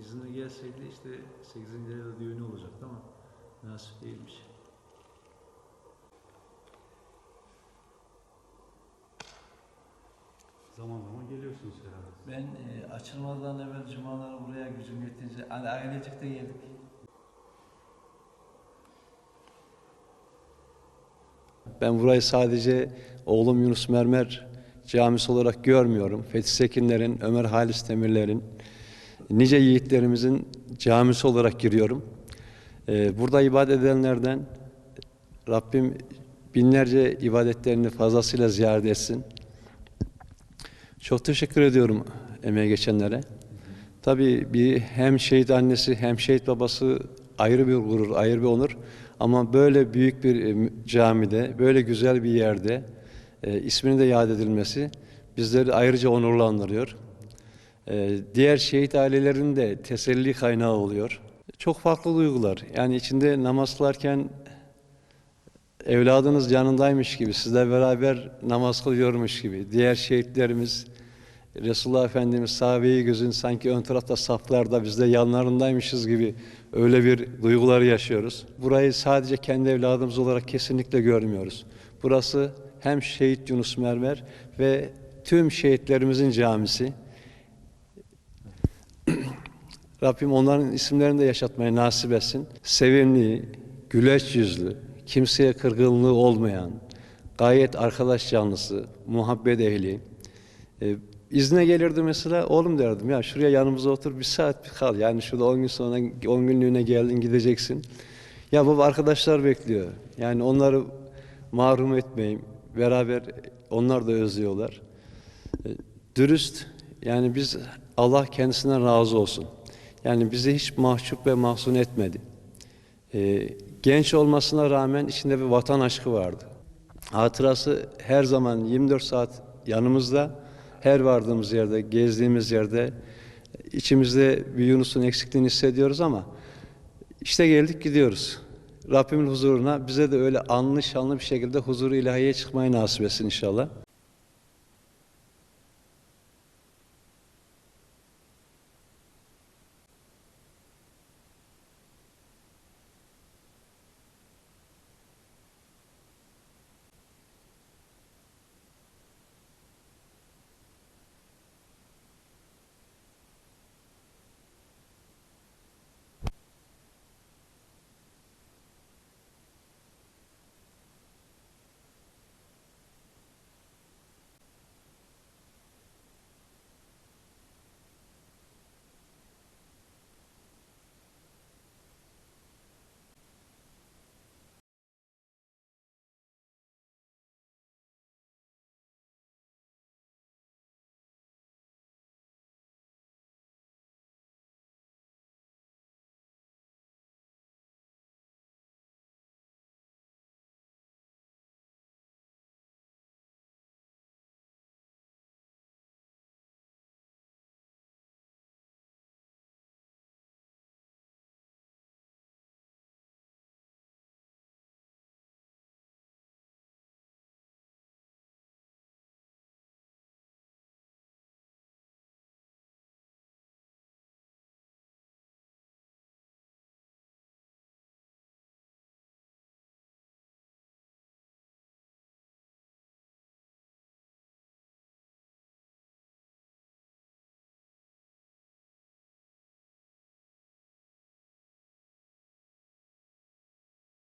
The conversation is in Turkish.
İzine gelseydi işte 8. ayda düğünü olacaktı ama nasip değilmiş. Zaman zaman geliyorsunuz herhalde. Ben e, açılmadan evvel cumaları buraya gücüm yetince hani ailecek de geldik. Ben burayı sadece oğlum Yunus Mermer camisi olarak görmüyorum. Fethi Sekinlerin, Ömer Halis Demirler'in, nice yiğitlerimizin camisi olarak giriyorum. Ee, burada ibadet edenlerden Rabbim binlerce ibadetlerini fazlasıyla ziyaret etsin. Çok teşekkür ediyorum emeğe geçenlere. Tabii bir hem şehit annesi hem şehit babası ayrı bir gurur, ayrı bir onur. Ama böyle büyük bir e, camide, böyle güzel bir yerde e, isminin de yad edilmesi bizleri ayrıca onurlandırıyor. E, diğer şehit ailelerinin de teselli kaynağı oluyor. Çok farklı duygular. Yani içinde namaz kılarken evladınız yanındaymış gibi, sizle beraber namaz kılıyormuş gibi. Diğer şehitlerimiz, Resulullah Efendimiz sahabeyi gözün sanki ön tarafta saflarda biz de yanlarındaymışız gibi öyle bir duyguları yaşıyoruz. Burayı sadece kendi evladımız olarak kesinlikle görmüyoruz. Burası hem şehit Yunus Mermer ve tüm şehitlerimizin camisi. Rabbim onların isimlerini de yaşatmayı nasip etsin. Sevimli, güleç yüzlü, kimseye kırgınlığı olmayan, gayet arkadaş canlısı, muhabbet ehli. E, izne gelirdi mesela, oğlum derdim ya şuraya yanımıza otur bir saat bir kal. Yani şurada 10 gün sonra 10 günlüğüne geldin gideceksin. Ya baba arkadaşlar bekliyor. Yani onları mahrum etmeyeyim. Beraber onlar da özlüyorlar. E, Dürüst yani biz Allah kendisinden razı olsun. Yani bizi hiç mahcup ve mahzun etmedi. Ee, genç olmasına rağmen içinde bir vatan aşkı vardı. Hatırası her zaman 24 saat yanımızda. Her vardığımız yerde, gezdiğimiz yerde içimizde bir Yunus'un eksikliğini hissediyoruz ama işte geldik gidiyoruz. Rabbimin huzuruna bize de öyle anlı şanlı bir şekilde huzuru ilahiye çıkmayı nasip etsin inşallah.